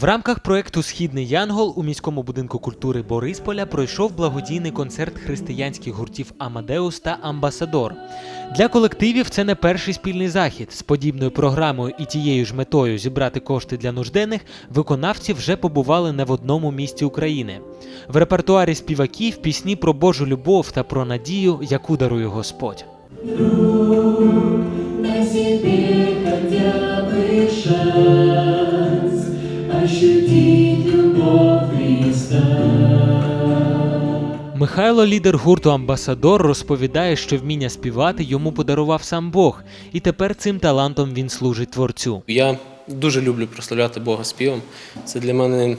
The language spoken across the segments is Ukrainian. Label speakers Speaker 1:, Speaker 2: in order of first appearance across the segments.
Speaker 1: В рамках проекту Східний Янгол у міському будинку культури Борисполя пройшов благодійний концерт християнських гуртів Амадеус та Амбасадор. Для колективів це не перший спільний захід. З подібною програмою і тією ж метою зібрати кошти для нужденних виконавці вже побували не в одному місті України. В репертуарі співаків пісні про Божу любов та про надію, яку дарує Господь.
Speaker 2: Дай себе хотя
Speaker 1: Михайло, лідер гурту Амбасадор, розповідає, що вміння співати йому подарував сам Бог, і тепер цим талантом він служить творцю.
Speaker 3: Я дуже люблю прославляти Бога співом. Це для мене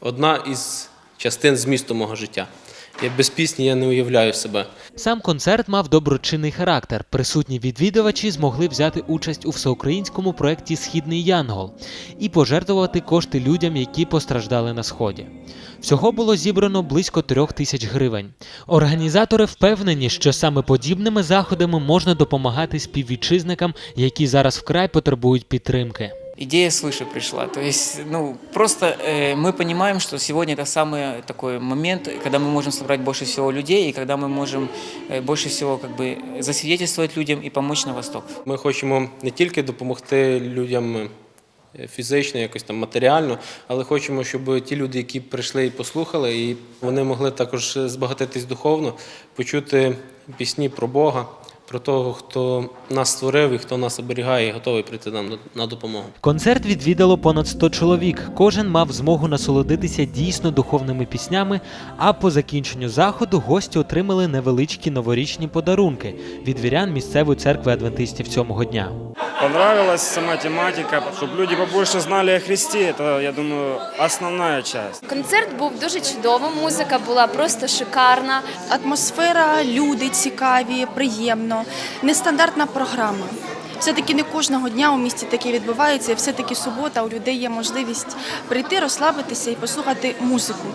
Speaker 3: одна із частин змісту мого життя. Я без пісні я не уявляю себе.
Speaker 1: Сам концерт мав доброчинний характер. Присутні відвідувачі змогли взяти участь у всеукраїнському проєкті Східний Янгол і пожертвувати кошти людям, які постраждали на сході. Всього було зібрано близько трьох тисяч гривень. Організатори впевнені, що саме подібними заходами можна допомагати співвітчизникам, які зараз вкрай потребують підтримки.
Speaker 4: Идея свыше пришла. То есть, ну, просто э, мы понимаем, что сегодня это самый такой момент, когда мы можем собрать больше всего людей, и когда мы можем э, больше всего как бы засвидетельствовать людям и помочь на восток.
Speaker 3: Ми хочемо не тільки допомогти людям е, фізично, якось там матеріально, але хочемо, щоб ті люди, які прийшли і послухали, і вони могли також збагатитись духовно, почути пісні про Бога, про того, хто нас створив і хто нас оберігає, і готовий прийти нам на- допомогу.
Speaker 1: Концерт відвідало понад 100 чоловік. Кожен мав змогу насолодитися дійсно духовними піснями. А по закінченню заходу гості отримали невеличкі новорічні подарунки від вірян місцевої церкви адвентистів цього дня.
Speaker 5: Понравилась сама тематика, чтобы люди побольше знали о Христе. Это, я думаю, основная часть.
Speaker 6: Концерт був дуже чудовим, музика була просто шикарна.
Speaker 7: Атмосфера, люди цікаві, приємно, нестандартна програма. Все-таки не кожного дня у місті таке відбувається, все-таки субота у людей є можливість прийти, розслабитися і послухати музику.